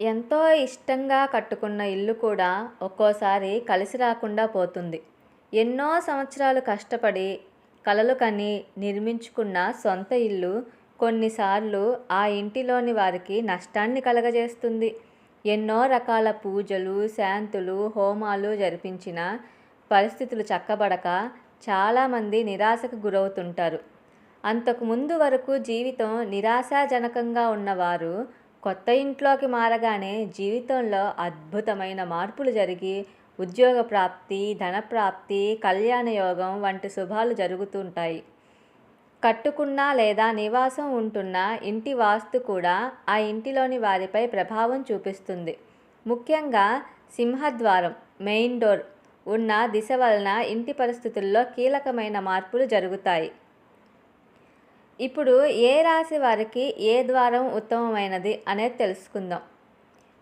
ఎంతో ఇష్టంగా కట్టుకున్న ఇల్లు కూడా ఒక్కోసారి కలిసి రాకుండా పోతుంది. ఎన్నో సంవత్సరాలు కష్టపడి కలలు కని నిర్మించుకున్న సొంత ఇల్లు కొన్నిసార్లు ఆ ఇంటిలోని వారికి నష్టాన్ని కలగజేస్తుంది. ఎన్నో రకాల పూజలు శాంతులు హోమాలు జరిపించిన పరిస్థితులు చక్కబడక చాలామంది నిరాశకు గురవుతుంటారు. అంతకు ముందు వరకు జీవితం నిరాశాజనకంగా ఉన్నవారు కొత్త ఇంట్లోకి మారగానే జీవితంలో అద్భుతమైన మార్పులు జరిగి ఉద్యోగ ప్రాప్తి ధనప్రాప్తి కళ్యాణ యోగం వంటి శుభాలు జరుగుతుంటాయి. కట్టుకున్న లేదా నివాసం ఉంటున్న ఇంటి వాస్తు కూడా ఆ ఇంటిలోని వారిపై ప్రభావం చూపిస్తుంది. ముఖ్యంగా సింహద్వారం మెయిన్ డోర్ ఉన్న దిశ వలన ఇంటి పరిస్థితుల్లో కీలకమైన మార్పులు జరుగుతాయి. ఇప్పుడు ఏ రాశి వారికి ఏ ద్వారం ఉత్తమమైనది అనేది తెలుసుకుందాం.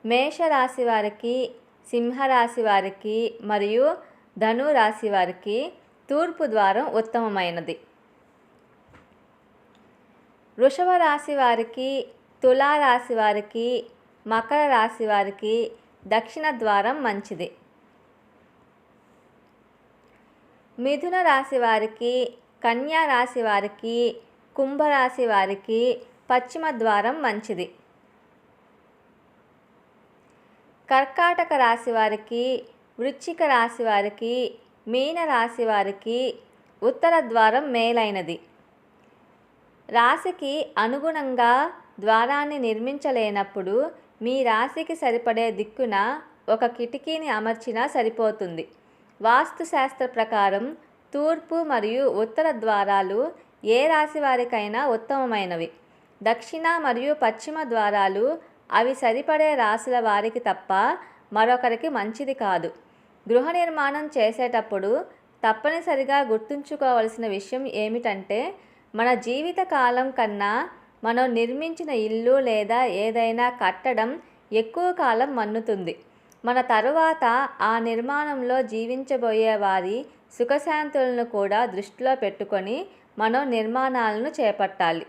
మేషరాశి వారికి సింహరాశి వారికి మరియు ధను రాశి వారికి తూర్పు ద్వారం ఉత్తమమైనది. వృషభ రాశి వారికి తులా రాశి వారికి మకర రాశి వారికి దక్షిణ ద్వారం మంచిది. మిథున రాశి వారికి కన్యా రాశి వారికి కుంభరాశి వారికి పశ్చిమ ద్వారం మంచిది. కర్కాటక రాశి వారికి వృశ్చిక రాశి వారికి మీన రాశి వారికి ఉత్తర ద్వారం మేలైనది. రాశికి అనుగుణంగా ద్వారాన్ని నిర్మించలేనప్పుడు మీ రాశికి సరిపడే దిక్కున ఒక కిటికీని అమర్చినా సరిపోతుంది. వాస్తుశాస్త్ర ప్రకారం తూర్పు మరియు ఉత్తర ద్వారాలు ఏ రాశి వారికైనా ఉత్తమమైనవి. దక్షిణ మరియు పశ్చిమ ద్వారాలు అవి సరిపడే రాశుల వారికి తప్ప మరొకరికి మంచిది కాదు. గృహ నిర్మాణం చేసేటప్పుడు తప్పనిసరిగా గుర్తుంచుకోవలసిన విషయం ఏమిటంటే మన జీవిత కాలం కన్నా మనం నిర్మించిన ఇల్లు లేదా ఏదైనా కట్టడం ఎక్కువ కాలం మన్నుతుంది. మన తరువాత ఆ నిర్మాణంలో జీవించబోయే వారి సుఖశాంతులను కూడా దృష్టిలో పెట్టుకొని మనం నిర్మాణాలను చేపట్టాలి.